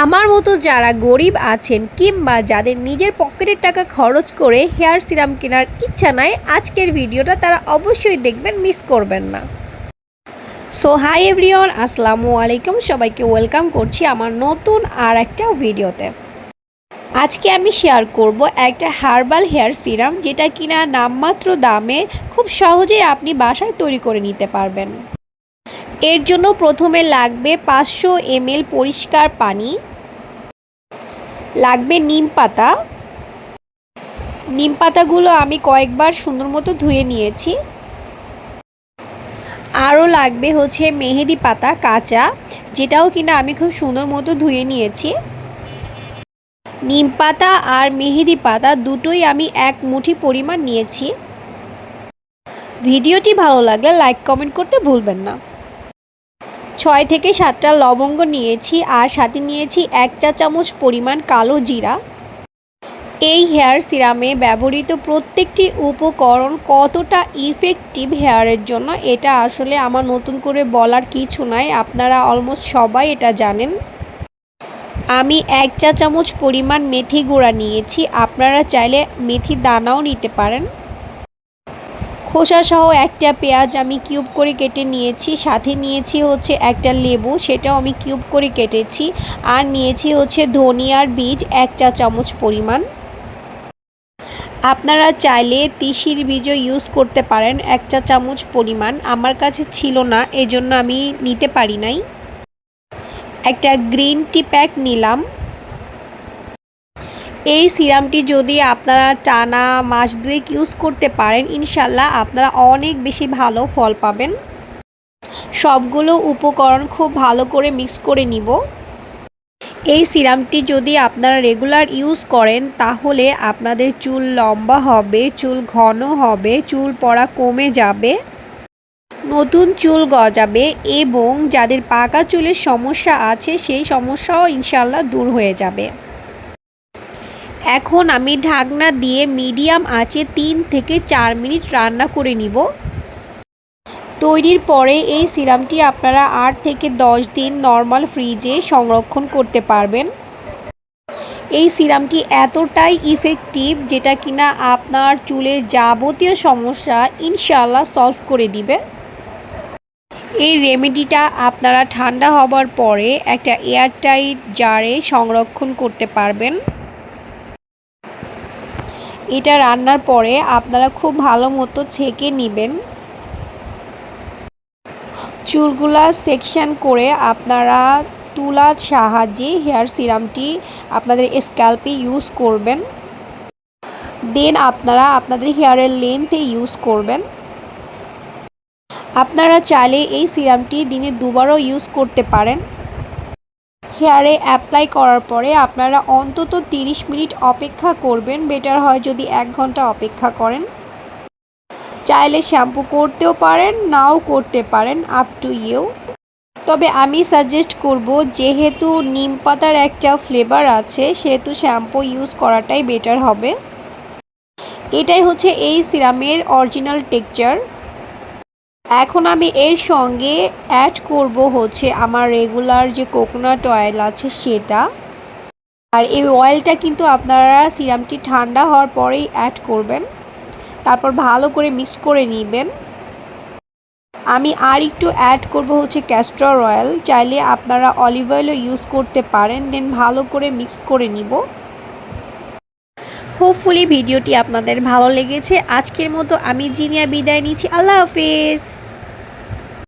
আমার মতো যারা গরিব আছেন কিংবা যাদের নিজের পকেটের টাকা খরচ করে হেয়ার সিরাম কেনার ইচ্ছা নাই, আজকের ভিডিওটা তারা অবশ্যই দেখবেন মিস করবেন না। সো হাই এভরিওয়ান আসসালামু আলাইকুম। সবাইকে ওয়েলকাম করছি আমার নতুন আর একটা ভিডিওতে। আজকে আমি শেয়ার করব একটা হার্বাল হেয়ার সিরাম যেটা কিনা নামমাত্র দামে খুব সহজেই আপনি বাসায় তৈরি করে নিতে পারবেন। এর জন্য প্রথমে লাগবে পাঁচশো এমএল পরিষ্কার পানি, লাগবে নিম পাতা। নিম পাতাগুলো আমি কয়েকবার সুন্দর মতো ধুয়ে নিয়েছি। আরও লাগবে হচ্ছে মেহেদি পাতা, কাঁচা, যেটাও কিনা আমি খুব সুন্দর মতো ধুয়ে নিয়েছি। নিম পাতা আর মেহেদি পাতা দুটোই আমি এক মুঠি পরিমাণ নিয়েছি। ভিডিওটি ভালো লাগলে লাইক, কমেন্ট করতে ভুলবেন না। ছয় থেকে সাতটা লবঙ্গ নিয়েছি আর সাথে নিয়েছি এক চা চামচ পরিমাণ কালো জিরা। এই হেয়ার সিরামে ব্যবহৃত প্রত্যেকটি উপকরণ কতটা ইফেক্টিভ হেয়ারের জন্য, এটা আসলে আমার নতুন করে বলার কিছু নাই, আপনারা অলমোস্ট সবাই এটা জানেন। আমি এক চা চামচ পরিমাণ মেথি গুঁড়া নিয়েছি, আপনারা চাইলে মেথি দানাও নিতে পারেন। খোসা সহ একটা পেঁয়াজ আমি কিউব করে কেটে নিয়েছি। সাথে নিয়েছি হচ্ছে একটা লেবু, সেটাও আমি কিউব করে কেটেছি। আর নিয়েছি হচ্ছে ধনিয়ার বীজ, এক চা চামচ পরিমাণ। আপনারা চাইলে তিসির বীজও ইউজ করতে পারেন, এক চা চামচ পরিমাণ। আমার কাছে ছিল না, এজন্য আমি নিতে পারি নাই। একটা গ্রিন টি প্যাক নিলাম। এই সিরামটি যদি আপনারা টানা মাস দুয়েক ইউজ করতে পারেন, ইনশাল্লাহ আপনারা অনেক বেশি ভালো ফল পাবেন। সবগুলো উপকরণ খুব ভালো করে মিক্স করে নিব। এই সিরামটি যদি আপনারা রেগুলার ইউজ করেন, তাহলে আপনাদের চুল লম্বা হবে, চুল ঘন হবে, চুল পড়া কমে যাবে, নতুন চুল গজাবে এবং যাদের পাকা চুলের সমস্যা আছে, সেই সমস্যাও ইনশাল্লাহ দূর হয়ে যাবে। এখন আমি ঢাকনা দিয়ে মিডিয়াম আঁচে তিন থেকে চার মিনিট রান্না করে নিব। তৈরির পরে এই সিরামটি আপনারা আট থেকে দশ দিন নর্মাল ফ্রিজে সংরক্ষণ করতে পারবেন। এই সিরামটি এতটাই ইফেক্টিভ যেটা কিনা আপনার চুলের যাবতীয় সমস্যা ইনশাল্লাহ সলভ করে দিবে। এই রেমেডিটা আপনারা ঠান্ডা হবার পরে একটা এয়ারটাইট জারে সংরক্ষণ করতে পারবেন। এটা রান্নার পরে আপনারা খুব ভালো মতো ছেঁকে নেবেন। চুলগুলা সেকশন করে আপনারা তুলার সাহায্যে হেয়ার সিরামটি আপনাদের স্ক্যাল্পে ইউজ করবেন। দেন আপনারা আপনাদের হেয়ারের লেন্থে ইউজ করবেন। আপনারা চাইলে এই সিরামটি দিনে দুবারও ইউজ করতে পারেন। হেয়ারে অ্যাপ্লাই করার পরে আপনারা অন্তত 30 মিনিট অপেক্ষা করবেন। বেটার হয় যদি এক ঘণ্টা অপেক্ষা করেন। চাইলে শ্যাম্পু করতেও পারেন, নাও করতে পারেন আপ টু ইউ তবে আমি সাজেস্ট করব, যেহেতু নিম পাতার একটা ফ্লেভার আছে, সেহেতু শ্যাম্পু ইউজ করাটাই বেটার হবে। এটাই হচ্ছে এই সিরামের অরিজিনাল টেক্সচার এখন আমি এর সঙ্গে অ্যাড করব হচ্ছে আমার রেগুলার যে কোকোনাট অয়েল আছে সেটা। আর এই অয়েলটা কিন্তু আপনারা সিরামটি ঠান্ডা হওয়ার পরেই অ্যাড করবেন। তারপর ভালো করে মিক্স করে নেবেন। আমি আর একটু অ্যাড করব হচ্ছে ক্যাস্টর অয়েল চাইলে আপনারা অলিভ অয়েলও ইউজ করতে পারেন দেন ভালো করে মিক্স করে নিব। হোপফুলি ভিডিওটি আপনাদের ভালো লেগেছে। আজকের মতো আমি জিনিয়া বিদায় নিচ্ছি। আল্লাহ হাফিজ!